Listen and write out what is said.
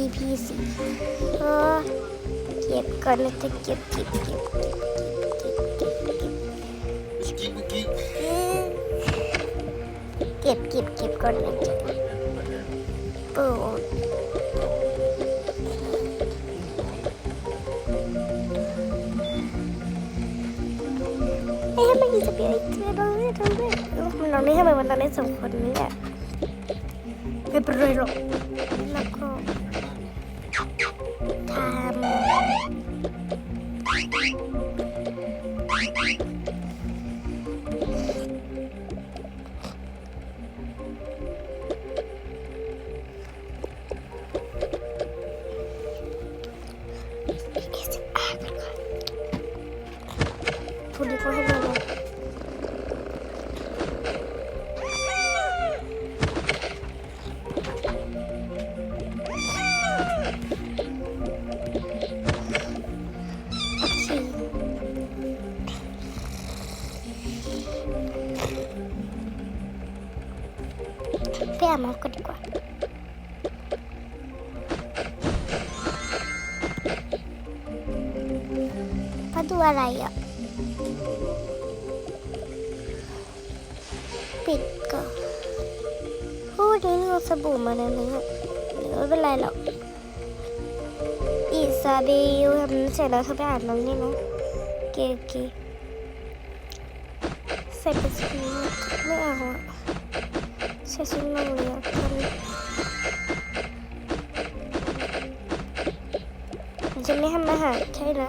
EP สี่เออเก็บก่อนนะจะเก็บเก็บเก็บเก็บเก็บเก็บเก็บเก็บเก็บเก็บก่อนนะจ๊ะปูเอ๊ะมันจะเป็นไอ้เจ้าเราเนี่ยทำด้วยมันเราเนี่ยทำไมมันเราเนี่ยสองคนนี้อะไม่เป็นไรหรอก Bye. ไปอาบน้ำกันดีกว่าพระดูอะไรอะ ปิดก่อนพูดนี้เราสบู่มาแล้วเนี่ยไม่เป็นไรหรอกอิซาเบลทำเสร็จแล้วเธอไปอาบน้ำนี่นะเกเกใส่เป็นชุดนี้ไม่เอาอะ Saçımla vuruyor. جميعها معها كيلا